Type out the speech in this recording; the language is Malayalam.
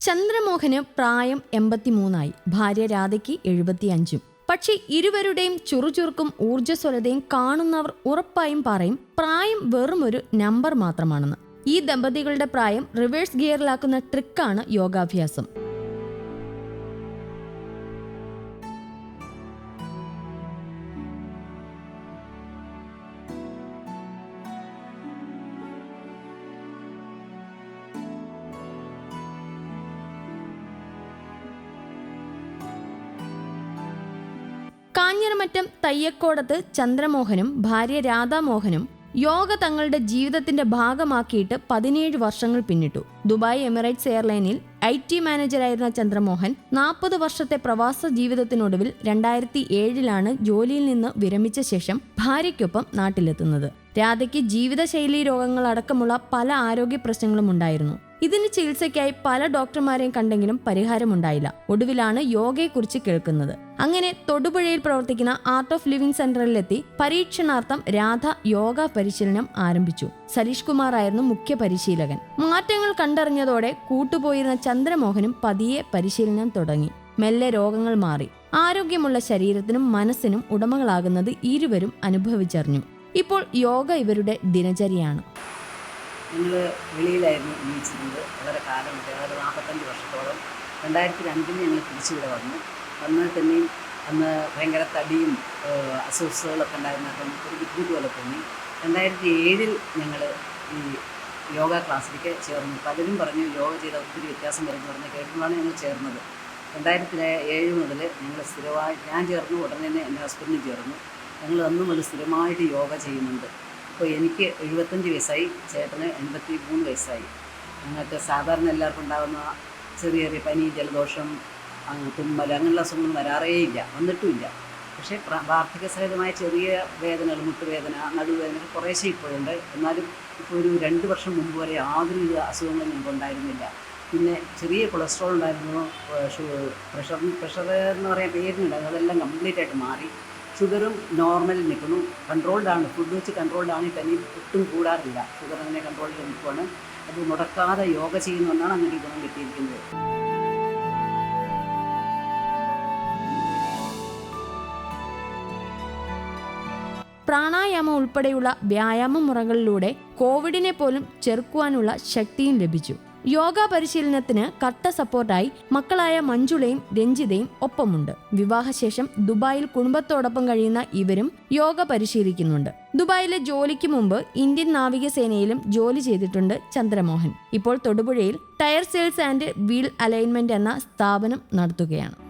ചന്ദ്രമോഹന് പ്രായം എൺപത്തിമൂന്നായി ഭാര്യ രാധയ്ക്ക് എഴുപത്തിയഞ്ചും. പക്ഷേ ഇരുവരുടെയും ചുറുചുറുക്കും ഊർജസ്വലതയും കാണുന്നവർ ഉറപ്പായും പറയും പ്രായം വെറും ഒരു നമ്പർ മാത്രമാണെന്ന്. ഈ ദമ്പതികളുടെ പ്രായം റിവേഴ്സ് ഗിയറിലാക്കുന്ന ട്രിക്കാണ് യോഗാഭ്യാസം. കാഞ്ഞിരമറ്റം തയ്യക്കോടത്ത് ചന്ദ്രമോഹനും ഭാര്യ രാധാമോഹനും യോഗ തങ്ങളുടെ ജീവിതത്തിന്റെ ഭാഗമാക്കിയിട്ട് പതിനേഴ് വർഷങ്ങൾ പിന്നിട്ടു. ദുബായ് എമിറേറ്റ്സ് എയർലൈനിൽ ഐ ടി മാനേജറായിരുന്ന ചന്ദ്രമോഹൻ നാൽപ്പത് വർഷത്തെ പ്രവാസ ജീവിതത്തിനൊടുവിൽ രണ്ടായിരത്തി ഏഴിലാണ് ജോലിയിൽ നിന്ന് വിരമിച്ച ശേഷം ഭാര്യയ്ക്കൊപ്പം നാട്ടിലെത്തുന്നത്. രാധയ്ക്ക് ജീവിതശൈലി രോഗങ്ങളടക്കമുള്ള പല ആരോഗ്യ പ്രശ്നങ്ങളും ഉണ്ടായിരുന്നു. ഇതിന് ചികിത്സയ്ക്കായി പല ഡോക്ടർമാരെയും കണ്ടെങ്കിലും പരിഹാരമുണ്ടായില്ല. ഒടുവിലാണ് യോഗയെക്കുറിച്ച് കേൾക്കുന്നത്. അങ്ങനെ തൊടുപുഴയിൽ പ്രവർത്തിക്കുന്ന ആർട്ട് ഓഫ് ലിവിംഗ് സെന്ററിലെത്തി പരീക്ഷണാർത്ഥം രാധ യോഗ പരിശീലനം ആരംഭിച്ചു. സരീഷ് കുമാർ ആയിരുന്നു മുഖ്യ പരിശീലകൻ. മാറ്റങ്ങൾ കണ്ടറിഞ്ഞതോടെ കൂട്ടുപോയിരുന്ന ചന്ദ്രമോഹനും പതിയെ പരിശീലനം തുടങ്ങി. മെല്ലെ രോഗങ്ങൾ മാറി. ആരോഗ്യമുള്ള ശരീരത്തിനും മനസ്സിനും ഉടമകളാകുന്നത് ഇരുവരും അനുഭവിച്ചറിഞ്ഞു. ഇപ്പോൾ യോഗ ഇവരുടെ ദിനചര്യയാണ്. ഞങ്ങൾ വെളിയിലായിരുന്നു ജീവിച്ചിരുന്നത്. വളരെ കാലമുണ്ട് ഏതാണ്ട് നാൽപ്പത്തഞ്ച് വർഷത്തോളം. രണ്ടായിരത്തി രണ്ടിൽ ഞങ്ങൾ തിരിച്ചിവിടെ വന്നു. വന്നാൽ തന്നെയും അന്ന് ഭയങ്കര തടിയും അസ്വസ്ഥതകളൊക്കെ ഉണ്ടായിരുന്നു അപ്പം ഒരു ബുദ്ധിമുട്ട് പോലെ തോന്നി. രണ്ടായിരത്തി ഏഴിൽ ഞങ്ങൾ ഈ യോഗ ക്ലാസ്സിലേക്ക് ചേർന്നു. പലരും പറഞ്ഞു യോഗ ചെയ്ത ഒത്തിരി വ്യത്യാസം വരുന്നു പറഞ്ഞ് കേട്ടുകൊണ്ടാണ് ഞങ്ങൾ ചേർന്നത്. രണ്ടായിരത്തി ഏഴ് മുതൽ ഞങ്ങൾ സ്ഥിരമായി ഞാൻ ചേർന്നു ഉടനെ തന്നെ എന്റെ ഹസ്ബൻഡും ചേർന്നു. ഞങ്ങൾ അന്ന് മുതൽ സ്ഥിരമായിട്ട് യോഗ ചെയ്യുന്നുണ്ട്. ഇപ്പോൾ എനിക്ക് എഴുപത്തഞ്ച് വയസ്സായി ചേട്ടന് എൺപത്തി മൂന്ന് വയസ്സായി. ഞങ്ങൾക്ക് സാധാരണ എല്ലാവർക്കും ഉണ്ടാകുന്ന ചെറിയ ചെറിയ പനി ജലദോഷം തുമ്മൽ അങ്ങനെയുള്ള അസുഖങ്ങൾ വരാറേ ഇല്ല വന്നിട്ടുമില്ല. പക്ഷേ വാർദ്ധക്യ സഹിതമായ ചെറിയ വേദനകൾ മുട്ടുവേദന നടുവേദന കുറേശ്ശെ ഇപ്പോഴുണ്ട്. എന്നാലും ഇപ്പോൾ ഒരു രണ്ട് വർഷം മുമ്പ് വരെ യാതൊരു അസുഖങ്ങളും ഞങ്ങൾക്ക് ഉണ്ടായിരുന്നില്ല. പിന്നെ ചെറിയ കൊളസ്ട്രോൾ ഉണ്ടായിരുന്നു പ്രഷർ പ്രഷർ എന്ന് പറയാൻ പേരിനുണ്ടായിരുന്നു അതെല്ലാം കംപ്ലീറ്റ് ആയിട്ട് മാറി. ഷുഗറും നോർമലിൽ നിൽക്കുന്നു. കൺട്രോൾഡ് ആണ്. ഫുഡ് വെച്ച് കൺട്രോൾഡ് ആണെങ്കിൽ തന്നെ ഒട്ടും കൂടാറില്ല. ഷുഗർ അങ്ങനെ കൺട്രോളിൽ നിൽക്കുവാണ്. അത് മുടക്കാതെ യോഗ ചെയ്യുന്നതുകൊണ്ടാണ് അങ്ങനെ ഈ ഗുണം കിട്ടിയിരിക്കുന്നത്. പ്രാണായാമം ഉൾപ്പെടെയുള്ള വ്യായാമ മുറകളിലൂടെ കോവിഡിനെ പോലും ചെറുക്കുവാനുള്ള ശക്തിയും ലഭിച്ചു. യോഗ പരിശീലനത്തിന് കട്ട സപ്പോർട്ടായി മക്കളായ മഞ്ജുളയും രഞ്ജിതയും ഒപ്പമുണ്ട്. വിവാഹശേഷം ദുബായിൽ കുടുംബത്തോടൊപ്പം കഴിയുന്ന ഇവരും യോഗ പരിശീലിക്കുന്നുണ്ട്. ദുബായിലെ ജോലിക്ക് മുമ്പ് ഇന്ത്യൻ നാവികസേനയിലും ജോലി ചെയ്തിട്ടുണ്ട് ചന്ദ്രമോഹൻ. ഇപ്പോൾ തൊടുപുഴയിൽ tyre sales and wheel alignment എന്ന സ്ഥാപനം നടത്തുകയാണ്.